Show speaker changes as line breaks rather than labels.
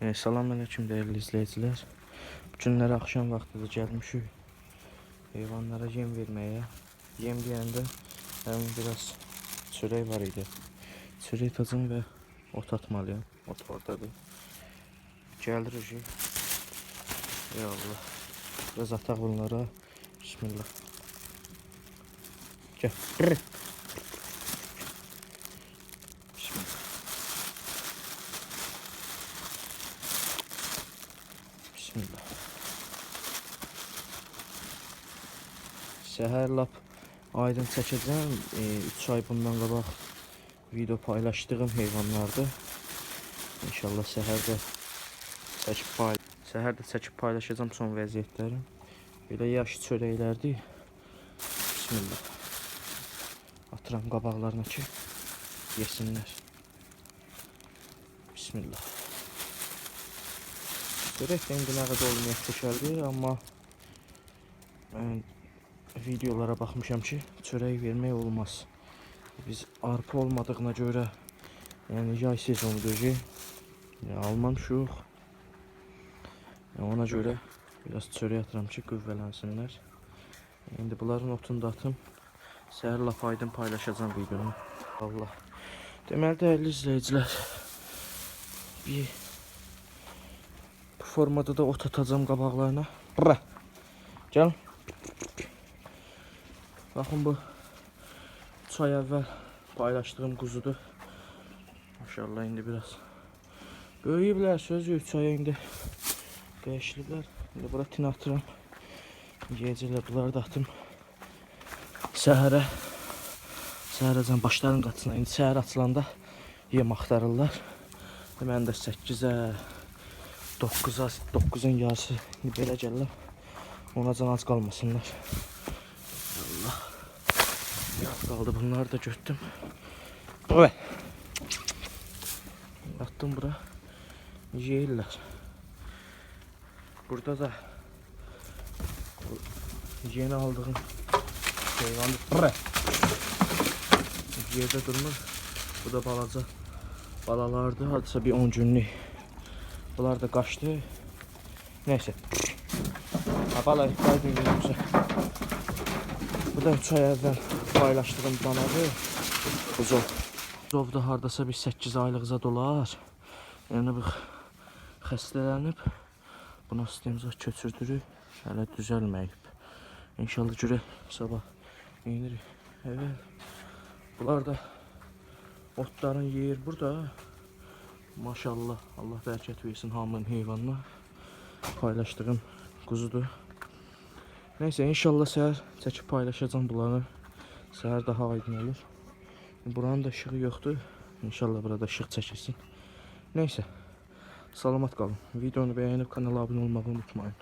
E, salam aleyküm değerli izleyiciler. Bu günləri axşam vaxtıdır gəlmişik heyvanlara yem verməyə. Yem deyəndə həmin biraz çörək var idi. Çörək tacım və ot atmalıyam. Ot oradadır. Gəlirik. Ey Allah. Biraz ataq bunlara. Bismillah. Gəl. Brr. Bismillah. Bismillah. Səhər lap aydın çəkəcəm. 3 ay bundan qabaq video paylaşdığım heyvanlardı. İnşallah səhər də çəkib pay səhər də çəkib paylaşacağım son vəziyyətləri. Belə yaş çörəklərdir. Bismillah. Atıram qabaqlarına ki yesinlər. Bismillah. İndi nə qədər olmayaq keçərdi, amma mən videolara baxmışam ki, çörək vermək olmaz. Biz arpa olmadığına görə, yəni yay sezonudur ki, yəni almamışıq. Yəni ona görə biraz çörək atıram ki, qüvvələnsinlər. İndi bunların otunu da atım. Səhər lap aydın paylaşacağım videonu. Allah. Deməli dəyərli izləyicilər, bir formada da ot atacağım qabaqlarına. Bura. Gəl. Baxın bu 3 ay əvvəl paylaşdığım quzudur. Maşallah indi biraz böyüyüblər, söz 3 aya indi dəyişiliblər. İndi bura tin atıram. Yeyəcəklər, bunları da atım. Səhərə Səhərəcən başların qatısına. İndi səhər açılanda yem axtarırlar. Mən də 8-ə 9-a 9-un yarısı belə gəlirlər. Ona can az qalmasınlar. Allah. Yok kaldı bunları da götürdüm. Evet. Attım bura. Yeyirlər. Burada da yeni aldığım heyvanı. Yerdə durmur. Bu da balaca balalardı. Hadisa bir 10 günlük. Bunlar da kaçtı. Neyse. Ha bala kaybı yoksa. Bu da 3 ay əvvəl paylaşdığım danadır. Buzov. Buzov da hardasa bir 8 aylığıza dolar. Yəni bu xəstələnib. Buna sistemizə köçürdürük. Hələ düzəlməyib. İnşallah görək sabah yenirik. Evet. Bunlar da otların yeyir burada. Maşallah. Allah bərəkət versin hamının heyvanına. Paylaşdığım quzudur. Neyse inşallah səhər çəkib paylaşacağım bunları. Səhər daha aydın olur. Buranın da ışığı yoxdur. İnşallah burada ışıq çəkilsin. Neyse. Salamat qalın. Videonu bəyənib kanala abunə olmağı unutmayın.